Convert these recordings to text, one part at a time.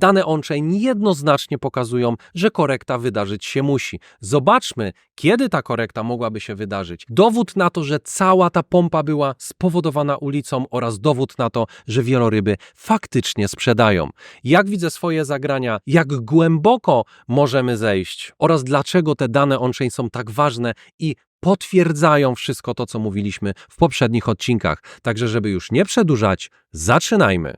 Dane on-chain jednoznacznie pokazują, że korekta wydarzyć się musi. Zobaczmy, kiedy ta korekta mogłaby się wydarzyć. Dowód na to, że cała ta pompa była spowodowana ulicą oraz dowód na to, że wieloryby faktycznie sprzedają. Jak widzę swoje zagrania, jak głęboko możemy zejść oraz dlaczego te dane on-chain są tak ważne i potwierdzają wszystko to, co mówiliśmy w poprzednich odcinkach. Także, żeby już nie przedłużać, zaczynajmy.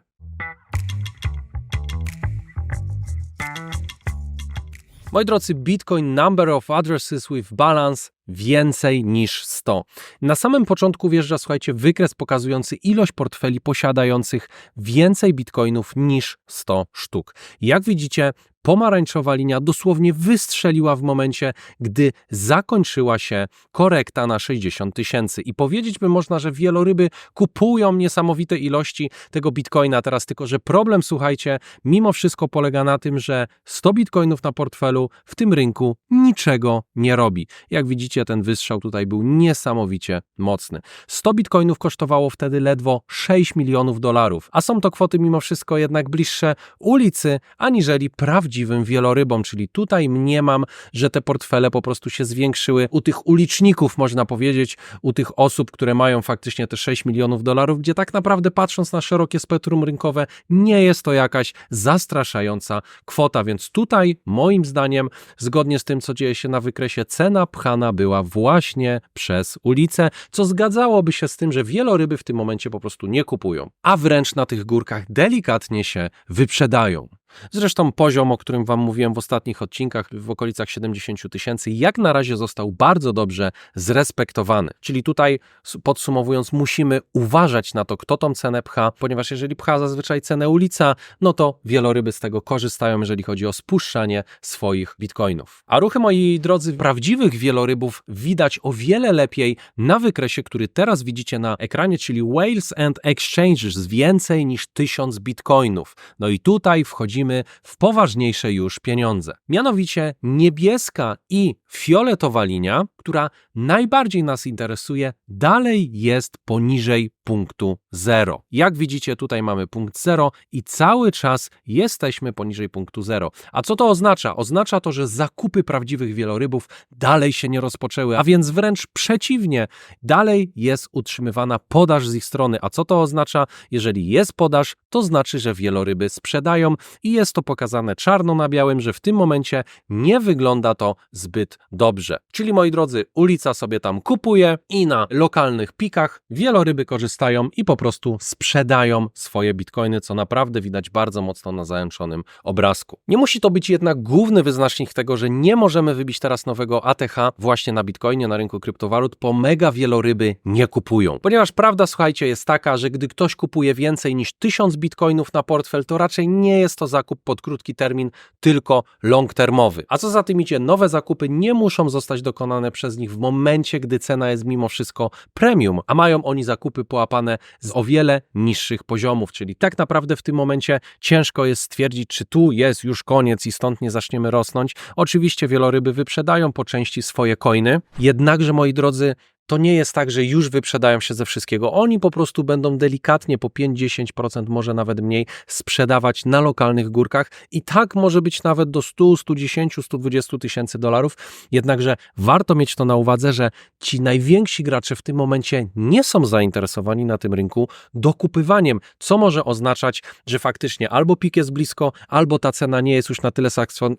Moi drodzy, Bitcoin number of addresses with balance więcej niż 100. Na samym początku wjeżdża, słuchajcie, wykres pokazujący ilość portfeli posiadających więcej bitcoinów niż 100 sztuk. Jak widzicie, pomarańczowa linia dosłownie wystrzeliła w momencie, gdy zakończyła się korekta na 60 tysięcy. I powiedzieć by można, że wieloryby kupują niesamowite ilości tego bitcoina teraz, tylko że problem, słuchajcie, mimo wszystko polega na tym, że 100 bitcoinów na portfelu w tym rynku niczego nie robi. Jak widzicie, ten wystrzał tutaj był niesamowicie mocny. 100 bitcoinów kosztowało wtedy ledwo 6 milionów dolarów, a są to kwoty mimo wszystko jednak bliższe ulicy, aniżeli prawdziwym wielorybom, czyli tutaj mniemam, że te portfele po prostu się zwiększyły u tych uliczników, można powiedzieć, u tych osób, które mają faktycznie te 6 milionów dolarów, gdzie tak naprawdę patrząc na szerokie spektrum rynkowe, nie jest to jakaś zastraszająca kwota, więc tutaj moim zdaniem, zgodnie z tym, co dzieje się na wykresie, cena pchana była właśnie przez ulicę, co zgadzałoby się z tym, że wieloryby w tym momencie po prostu nie kupują, a wręcz na tych górkach delikatnie się wyprzedają. Zresztą poziom, o którym Wam mówiłem w ostatnich odcinkach, w okolicach 70 tysięcy, jak na razie został bardzo dobrze zrespektowany. Czyli tutaj, podsumowując, musimy uważać na to, kto tą cenę pcha, ponieważ jeżeli pcha zazwyczaj cenę ulica, no to wieloryby z tego korzystają, jeżeli chodzi o spuszczanie swoich bitcoinów. A ruchy, moi drodzy, prawdziwych wielorybów widać o wiele lepiej na wykresie, który teraz widzicie na ekranie, czyli Whales and Exchanges, więcej niż 1000 bitcoinów. No i tutaj wchodzimy wchodzimy w poważniejsze już pieniądze. Mianowicie niebieska i fioletowa linia, która najbardziej nas interesuje, dalej jest poniżej punktu 0. Jak widzicie, tutaj mamy punkt 0 i cały czas jesteśmy poniżej punktu 0. A co to oznacza? Oznacza to, że zakupy prawdziwych wielorybów dalej się nie rozpoczęły, a więc wręcz przeciwnie, dalej jest utrzymywana podaż z ich strony. A co to oznacza? Jeżeli jest podaż, to znaczy, że wieloryby sprzedają i jest to pokazane czarno na białym, że w tym momencie nie wygląda to zbyt dobrze. Czyli moi drodzy, ulica sobie tam kupuje i na lokalnych pikach wieloryby korzystają i po prostu sprzedają swoje bitcoiny, co naprawdę widać bardzo mocno na załączonym obrazku. Nie musi to być jednak główny wyznacznik tego, że nie możemy wybić teraz nowego ATH właśnie na bitcoinie, na rynku kryptowalut, bo mega wieloryby nie kupują. Ponieważ prawda, słuchajcie, jest taka, że gdy ktoś kupuje więcej niż 1000 bitcoinów na portfel, to raczej nie jest to zakup pod krótki termin, tylko long termowy. A co za tym idzie, nowe zakupy nie muszą zostać dokonane przez nich w momencie, gdy cena jest mimo wszystko premium, a mają oni zakupy połapane z o wiele niższych poziomów, czyli tak naprawdę w tym momencie ciężko jest stwierdzić, czy tu jest już koniec i stąd nie zaczniemy rosnąć. Oczywiście wieloryby wyprzedają po części swoje coiny, jednakże moi drodzy, to nie jest tak, że już wyprzedają się ze wszystkiego. Oni po prostu będą delikatnie po 5-10%, może nawet mniej, sprzedawać na lokalnych górkach i tak może być nawet do 100, 110, 120 tysięcy dolarów. Jednakże warto mieć to na uwadze, że ci najwięksi gracze w tym momencie nie są zainteresowani na tym rynku dokupywaniem, co może oznaczać, że faktycznie albo pik jest blisko, albo ta cena nie jest już na tyle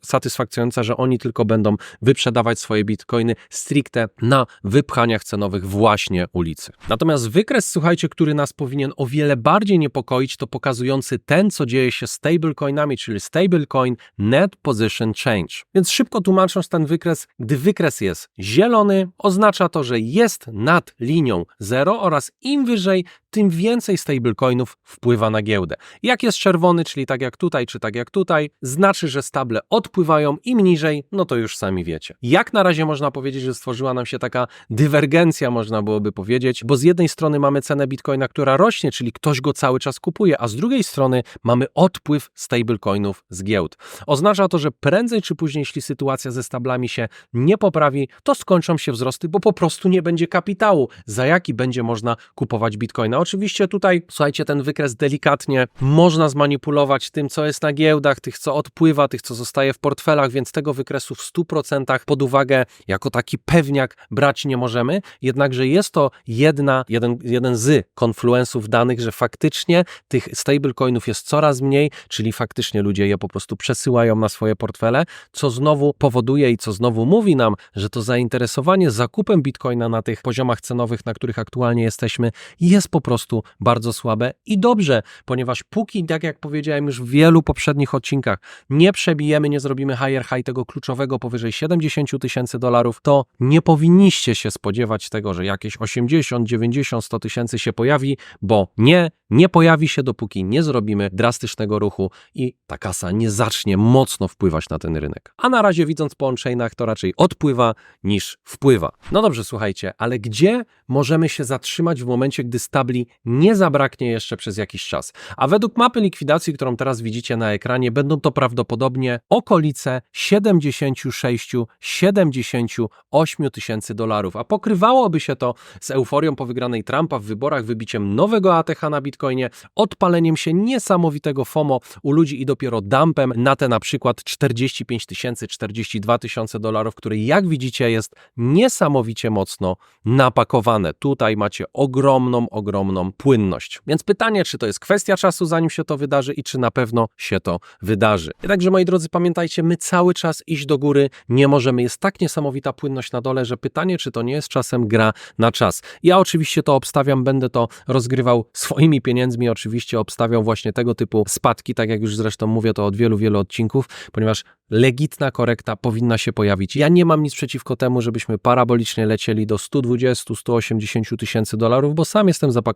satysfakcjonująca, że oni tylko będą wyprzedawać swoje bitcoiny stricte na wypchaniach cenowych właśnie ulicy. Natomiast wykres, słuchajcie, który nas powinien o wiele bardziej niepokoić, to pokazujący ten, co dzieje się z stablecoinami, czyli stablecoin net position change. Więc szybko tłumacząc ten wykres, gdy wykres jest zielony, oznacza to, że jest nad linią 0 oraz im wyżej, tym więcej stablecoinów wpływa na giełdę. Jak jest czerwony, czyli tak jak tutaj, czy tak jak tutaj, znaczy, że stable odpływają, im niżej, no to już sami wiecie. Jak na razie można powiedzieć, że stworzyła nam się taka dywergencja, można byłoby powiedzieć, bo z jednej strony mamy cenę bitcoina, która rośnie, czyli ktoś go cały czas kupuje, a z drugiej strony mamy odpływ stablecoinów z giełd. Oznacza to, że prędzej czy później, jeśli sytuacja ze stablami się nie poprawi, to skończą się wzrosty, bo po prostu nie będzie kapitału, za jaki będzie można kupować bitcoina. Oczywiście tutaj, słuchajcie, ten wykres delikatnie można zmanipulować tym, co jest na giełdach, tych, co odpływa, tych, co zostaje w portfelach, więc tego wykresu w 100% pod uwagę jako taki pewniak brać nie możemy. Jednakże jest to jedna, jeden, jeden z konfluensów danych, że faktycznie tych stablecoinów jest coraz mniej, czyli faktycznie ludzie je po prostu przesyłają na swoje portfele, co znowu powoduje i co znowu mówi nam, że to zainteresowanie zakupem bitcoina na tych poziomach cenowych, na których aktualnie jesteśmy, jest po prostu bardzo słabe i dobrze, ponieważ póki, tak jak powiedziałem już w wielu poprzednich odcinkach, nie przebijemy, nie zrobimy higher high tego kluczowego powyżej 70 tysięcy dolarów, to nie powinniście się spodziewać tego, że jakieś 80, 90, 100 tysięcy się pojawi, bo nie, nie pojawi się, dopóki nie zrobimy drastycznego ruchu i ta kasa nie zacznie mocno wpływać na ten rynek. A na razie widząc po on-chainach, to raczej odpływa niż wpływa. No dobrze, słuchajcie, ale gdzie możemy się zatrzymać w momencie, gdy stabli nie zabraknie jeszcze przez jakiś czas? A według mapy likwidacji, którą teraz widzicie na ekranie, będą to prawdopodobnie okolice 76-78 tysięcy dolarów. A pokrywałoby się to z euforią po wygranej Trumpa w wyborach, wybiciem nowego ATH na Bitcoinie, odpaleniem się niesamowitego FOMO u ludzi i dopiero dumpem na te na przykład 45 tysięcy, 42 tysiące dolarów, które jak widzicie jest niesamowicie mocno napakowane. Tutaj macie ogromną, ogromną płynność. Więc pytanie, czy to jest kwestia czasu, zanim się to wydarzy i czy na pewno się to wydarzy. Jednakże moi drodzy, pamiętajcie, my cały czas iść do góry nie możemy. Jest tak niesamowita płynność na dole, że pytanie, czy to nie jest czasem gra na czas. Ja oczywiście to obstawiam, będę to rozgrywał swoimi pieniędzmi, oczywiście obstawiał właśnie tego typu spadki, tak jak już zresztą mówię to od wielu, wielu odcinków, ponieważ legitna korekta powinna się pojawić. Ja nie mam nic przeciwko temu, żebyśmy parabolicznie lecieli do 120-180 tysięcy dolarów, bo sam jestem zapakowany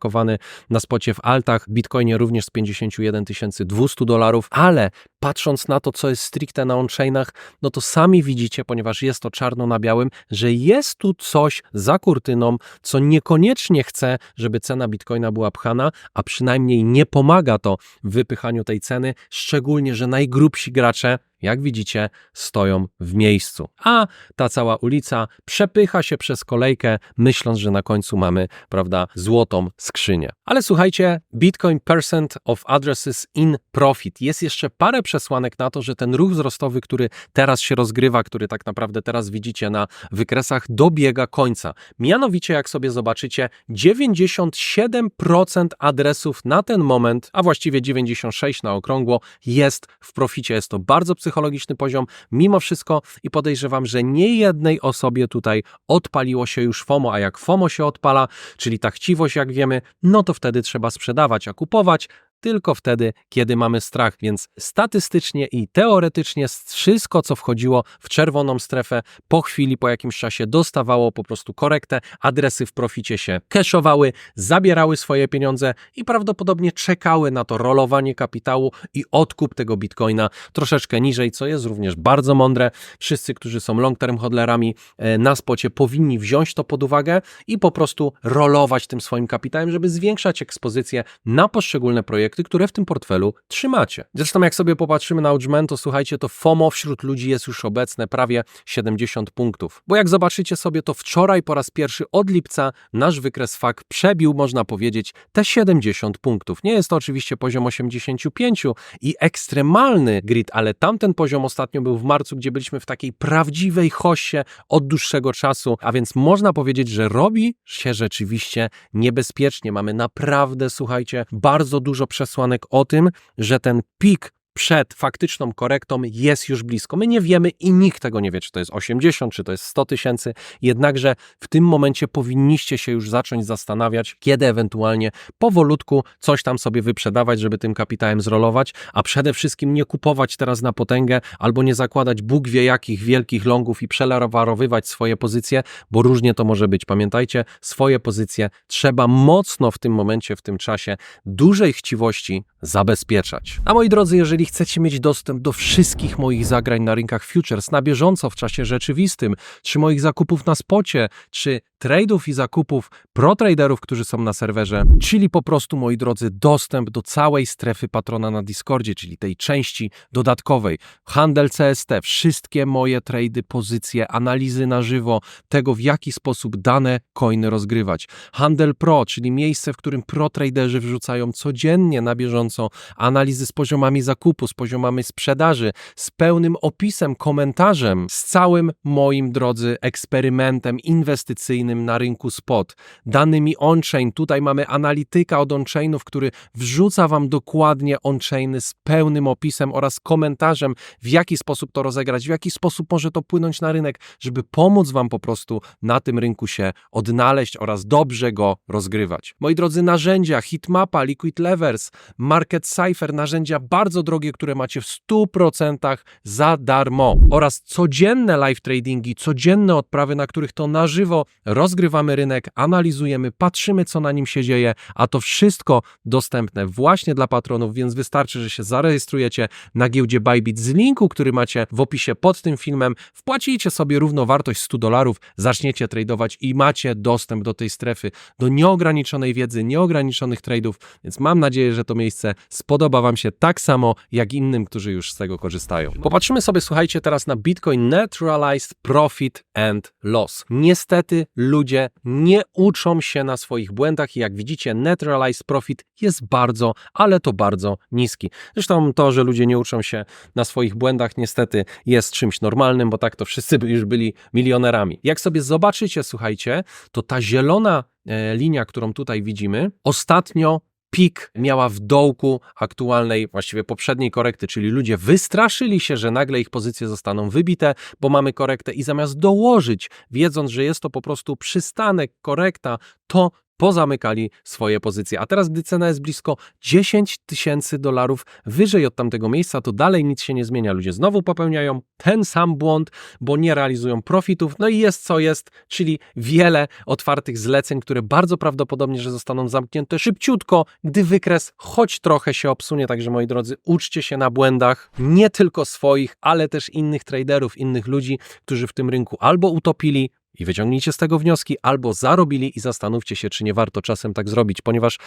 na spocie w altach, bitcoinie również z 51 200 dolarów, ale patrząc na to, co jest stricte na on-chainach, no to sami widzicie, ponieważ jest to czarno na białym, że jest tu coś za kurtyną, co niekoniecznie chce, żeby cena bitcoina była pchana, a przynajmniej nie pomaga to w wypychaniu tej ceny, szczególnie, że najgrubsi gracze jak widzicie, stoją w miejscu. A ta cała ulica przepycha się przez kolejkę, myśląc, że na końcu mamy, prawda, złotą skrzynię. Ale słuchajcie, Bitcoin percent of addresses in profit. Jest jeszcze parę przesłanek na to, że ten ruch wzrostowy, który teraz się rozgrywa, który tak naprawdę teraz widzicie na wykresach, dobiega końca. Mianowicie, jak sobie zobaczycie, 97% adresów na ten moment, a właściwie 96 na okrągło, jest w proficie. Jest to bardzo psychologiczny poziom, mimo wszystko i podejrzewam, że nie jednej osobie tutaj odpaliło się już FOMO, a jak FOMO się odpala, czyli ta chciwość, jak wiemy, no to wtedy trzeba sprzedawać, a kupować tylko wtedy, kiedy mamy strach. Więc statystycznie i teoretycznie wszystko, co wchodziło w czerwoną strefę, po chwili, po jakimś czasie dostawało po prostu korektę, adresy w proficie się cashowały, zabierały swoje pieniądze i prawdopodobnie czekały na to rolowanie kapitału i odkup tego bitcoina troszeczkę niżej, co jest również bardzo mądre. Wszyscy, którzy są long-term hodlerami e, na spocie, powinni wziąć to pod uwagę i po prostu rolować tym swoim kapitałem, żeby zwiększać ekspozycję na poszczególne projekty projekty, które w tym portfelu trzymacie. Zresztą jak sobie popatrzymy na Udgement, to słuchajcie, to FOMO wśród ludzi jest już obecne prawie 70 punktów. Bo jak zobaczycie sobie, to wczoraj po raz pierwszy od lipca nasz wykres FAK przebił, można powiedzieć, te 70 punktów. Nie jest to oczywiście poziom 85 i ekstremalny grid, ale tamten poziom ostatnio był w marcu, gdzie byliśmy w takiej prawdziwej hosie od dłuższego czasu, a więc można powiedzieć, że robi się rzeczywiście niebezpiecznie. Mamy naprawdę, słuchajcie, bardzo dużo przesłanek o tym, że ten pik przed faktyczną korektą jest już blisko. My nie wiemy i nikt tego nie wie, czy to jest 80, czy to jest 100 tysięcy, jednakże w tym momencie powinniście się już zacząć zastanawiać, kiedy ewentualnie powolutku coś tam sobie wyprzedawać, żeby tym kapitałem zrolować, a przede wszystkim nie kupować teraz na potęgę albo nie zakładać Bóg wie jakich wielkich longów i przelewarowywać swoje pozycje, bo różnie to może być. Pamiętajcie, swoje pozycje trzeba mocno w tym momencie, w tym czasie dużej chciwości zabezpieczać. A moi drodzy, jeżeli chcecie mieć dostęp do wszystkich moich zagrań na rynkach futures na bieżąco w czasie rzeczywistym, czy moich zakupów na spocie, czy trade'ów i zakupów pro-traderów, którzy są na serwerze, czyli po prostu, moi drodzy, dostęp do całej strefy patrona na Discordzie, czyli tej części dodatkowej. Handel CST, wszystkie moje trady, pozycje, analizy na żywo, tego w jaki sposób dane coiny rozgrywać. Handel Pro, czyli miejsce, w którym pro-traderzy wrzucają codziennie na bieżąco analizy z poziomami zakupu, z poziomami sprzedaży, z pełnym opisem, komentarzem, z całym moim, drodzy, eksperymentem inwestycyjnym na rynku spot, danymi on-chain. Tutaj mamy analityka od on-chainów, który wrzuca Wam dokładnie on-chainy z pełnym opisem oraz komentarzem, w jaki sposób to rozegrać, w jaki sposób może to płynąć na rynek, żeby pomóc Wam po prostu na tym rynku się odnaleźć oraz dobrze go rozgrywać. Moi drodzy, narzędzia, Hitmapa, Liquid Levers, Market Cypher, narzędzia bardzo drogie, które macie w 100% za darmo oraz codzienne live tradingi, codzienne odprawy, na których to na żywo rozgrywamy rynek, analizujemy, patrzymy, co na nim się dzieje, a to wszystko dostępne właśnie dla patronów, więc wystarczy, że się zarejestrujecie na giełdzie Bybit z linku, który macie w opisie pod tym filmem, wpłacicie sobie równowartość 100 dolarów, zaczniecie tradować i macie dostęp do tej strefy, do nieograniczonej wiedzy, nieograniczonych trade'ów, więc mam nadzieję, że to miejsce spodoba Wam się tak samo, jak innym, którzy już z tego korzystają. Popatrzymy sobie, słuchajcie, teraz na Bitcoin Naturalized Profit and Loss. Niestety ludzie nie uczą się na swoich błędach i jak widzicie, Naturalized Profit jest bardzo, ale to bardzo niski. Zresztą to, że ludzie nie uczą się na swoich błędach, niestety jest czymś normalnym, bo tak to wszyscy by już byli milionerami. Jak sobie zobaczycie, słuchajcie, to ta zielona e, linia, którą tutaj widzimy, ostatnio pik miała w dołku aktualnej, właściwie poprzedniej korekty, czyli ludzie wystraszyli się, że nagle ich pozycje zostaną wybite, bo mamy korektę i zamiast dołożyć, wiedząc, że jest to po prostu przystanek, korekta, to pozamykali swoje pozycje. A teraz, gdy cena jest blisko 10 tysięcy dolarów wyżej od tamtego miejsca, to dalej nic się nie zmienia. Ludzie znowu popełniają ten sam błąd, bo nie realizują profitów. No i jest co jest, czyli wiele otwartych zleceń, które bardzo prawdopodobnie, że zostaną zamknięte szybciutko, gdy wykres choć trochę się obsunie. Także moi drodzy, uczcie się na błędach nie tylko swoich, ale też innych traderów, innych ludzi, którzy w tym rynku albo utopili, i wyciągnijcie z tego wnioski, albo zarobili i zastanówcie się, czy nie warto czasem tak zrobić, ponieważ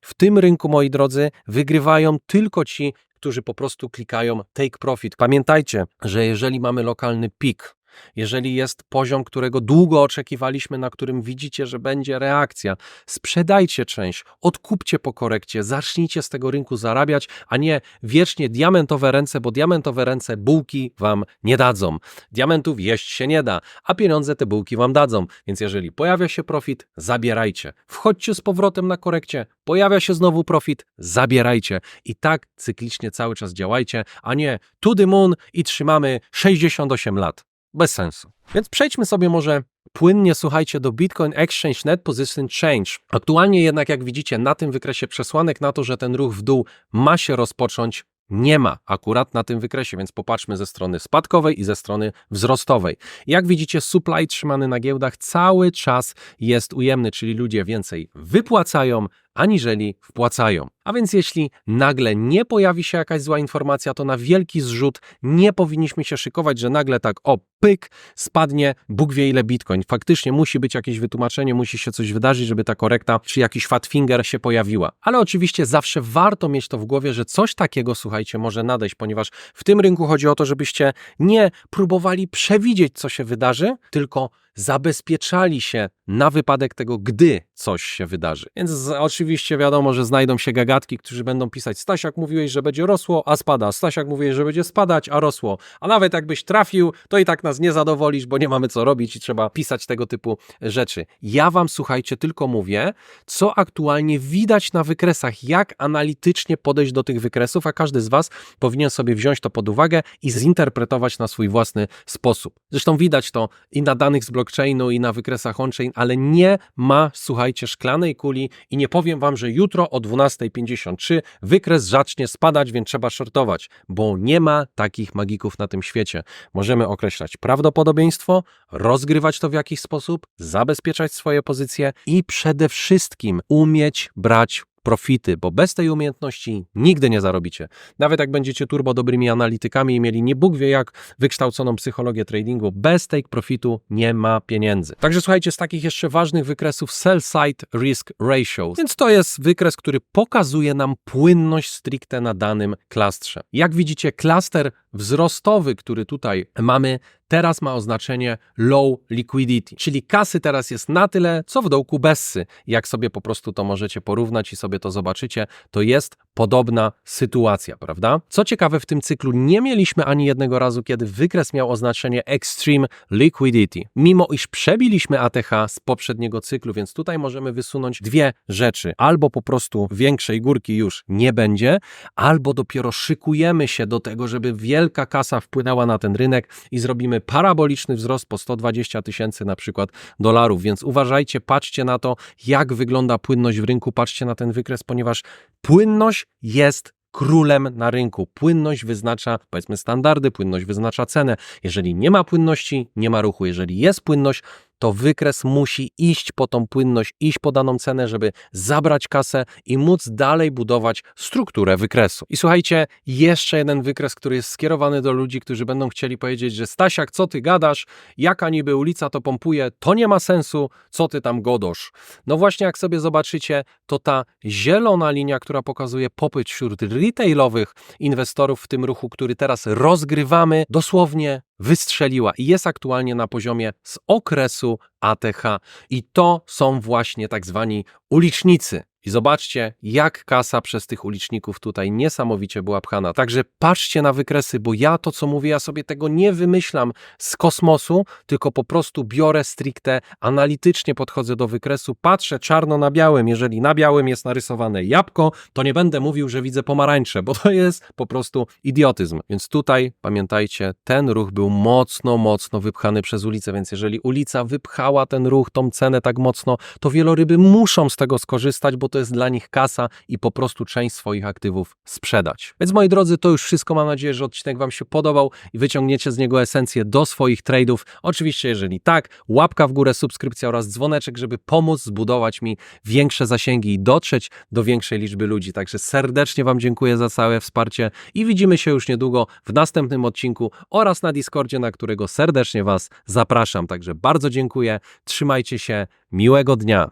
w tym rynku, moi drodzy, wygrywają tylko ci, którzy po prostu klikają take profit. Pamiętajcie, że jeżeli mamy lokalny pik, jeżeli jest poziom, którego długo oczekiwaliśmy, na którym widzicie, że będzie reakcja, sprzedajcie część, odkupcie po korekcie, zacznijcie z tego rynku zarabiać, a nie wiecznie diamentowe ręce, bo diamentowe ręce bułki wam nie dadzą. Diamentów jeść się nie da, a pieniądze te bułki wam dadzą. Więc jeżeli pojawia się profit, zabierajcie. Wchodźcie z powrotem na korekcie, pojawia się znowu profit, zabierajcie. I tak cyklicznie cały czas działajcie, a nie to the moon i trzymamy 68 lat. Bez sensu. Więc przejdźmy sobie może płynnie, słuchajcie, do Bitcoin Exchange Net Position Change. Aktualnie jednak, jak widzicie, na tym wykresie przesłanek na to, że ten ruch w dół ma się rozpocząć, nie ma akurat na tym wykresie, więc popatrzmy ze strony spadkowej i ze strony wzrostowej. Jak widzicie, supply trzymany na giełdach cały czas jest ujemny, czyli ludzie więcej wypłacają, aniżeli wpłacają. A więc jeśli nagle nie pojawi się jakaś zła informacja, to na wielki zrzut nie powinniśmy się szykować, że nagle tak o pyk spadnie Bóg wie ile bitcoin. Faktycznie musi być jakieś wytłumaczenie, musi się coś wydarzyć, żeby ta korekta czy jakiś fat finger się pojawiła. Ale oczywiście zawsze warto mieć to w głowie, że coś takiego, słuchajcie, może nadejść, ponieważ w tym rynku chodzi o to, żebyście nie próbowali przewidzieć, co się wydarzy, tylko zabezpieczali się na wypadek tego, gdy coś się wydarzy. Więc oczywiście wiadomo, że znajdą się gagatki, którzy będą pisać Stasiak mówiłeś, że będzie rosło, a spada. Stasiak mówiłeś, że będzie spadać, a rosło. A nawet jakbyś trafił, to i tak nas nie zadowolisz, bo nie mamy co robić i trzeba pisać tego typu rzeczy. Ja wam, słuchajcie, tylko mówię, co aktualnie widać na wykresach, jak analitycznie podejść do tych wykresów, a każdy z was powinien sobie wziąć to pod uwagę i zinterpretować na swój własny sposób. Zresztą widać to i na danych z blockchainu, i na wykresach on-chain, ale nie ma, słuchajcie, szklanej kuli i nie powiem wam, że jutro o 12.53 wykres zacznie spadać, więc trzeba shortować, bo nie ma takich magików na tym świecie. Możemy określać prawdopodobieństwo, rozgrywać to w jakiś sposób, zabezpieczać swoje pozycje i przede wszystkim umieć brać profity, bo bez tej umiejętności nigdy nie zarobicie. Nawet jak będziecie turbo dobrymi analitykami i mieli nie Bóg wie jak wykształconą psychologię tradingu, bez take profitu nie ma pieniędzy. Także słuchajcie, z takich jeszcze ważnych wykresów sell side risk ratio. Więc to jest wykres, który pokazuje nam płynność stricte na danym klastrze. Jak widzicie, klaster wzrostowy, który tutaj mamy, teraz ma oznaczenie low liquidity, czyli kasy teraz jest na tyle, co w dołku Bessy. Jak sobie po prostu to możecie porównać i sobie to zobaczycie, to jest podobna sytuacja, prawda? Co ciekawe, w tym cyklu nie mieliśmy ani jednego razu, kiedy wykres miał oznaczenie extreme liquidity, mimo iż przebiliśmy ATH z poprzedniego cyklu, więc tutaj możemy wysunąć dwie rzeczy. Albo po prostu większej górki już nie będzie, albo dopiero szykujemy się do tego, żeby wielka kasa wpłynęła na ten rynek i zrobimy paraboliczny wzrost po 120 tysięcy na przykład dolarów, więc uważajcie, patrzcie na to, jak wygląda płynność w rynku, patrzcie na ten wykres, ponieważ płynność jest królem na rynku. Płynność wyznacza, powiedzmy, standardy, płynność wyznacza cenę. Jeżeli nie ma płynności, nie ma ruchu. Jeżeli jest płynność, to wykres musi iść po tą płynność, iść po daną cenę, żeby zabrać kasę i móc dalej budować strukturę wykresu. I słuchajcie, jeszcze jeden wykres, który jest skierowany do ludzi, którzy będą chcieli powiedzieć, że Stasiak, co ty gadasz, jaka niby ulica to pompuje, to nie ma sensu, co ty tam godosz. No właśnie, jak sobie zobaczycie, to ta zielona linia, która pokazuje popyt wśród retailowych inwestorów w tym ruchu, który teraz rozgrywamy, dosłownie wystrzeliła i jest aktualnie na poziomie z okresu ATH. I to są właśnie tak zwani ulicznicy. I zobaczcie, jak kasa przez tych uliczników tutaj niesamowicie była pchana. Także patrzcie na wykresy, bo ja to, co mówię, ja sobie tego nie wymyślam z kosmosu, tylko po prostu biorę stricte, analitycznie podchodzę do wykresu, patrzę czarno na białym. Jeżeli na białym jest narysowane jabłko, to nie będę mówił, że widzę pomarańcze, bo to jest po prostu idiotyzm. Więc tutaj pamiętajcie, ten ruch był mocno, mocno wypchany przez ulicę, więc jeżeli ulica wypchała ten ruch, tą cenę tak mocno, to wieloryby muszą z tego skorzystać, bo to jest dla nich kasa i po prostu część swoich aktywów sprzedać. Więc moi drodzy, to już wszystko. Mam nadzieję, że odcinek Wam się podobał i wyciągniecie z niego esencję do swoich tradeów. Oczywiście, jeżeli tak, łapka w górę, subskrypcja oraz dzwoneczek, żeby pomóc zbudować mi większe zasięgi i dotrzeć do większej liczby ludzi. Także serdecznie Wam dziękuję za całe wsparcie i widzimy się już niedługo w następnym odcinku oraz na Discordzie, na którego serdecznie Was zapraszam. Także bardzo dziękuję, trzymajcie się, miłego dnia.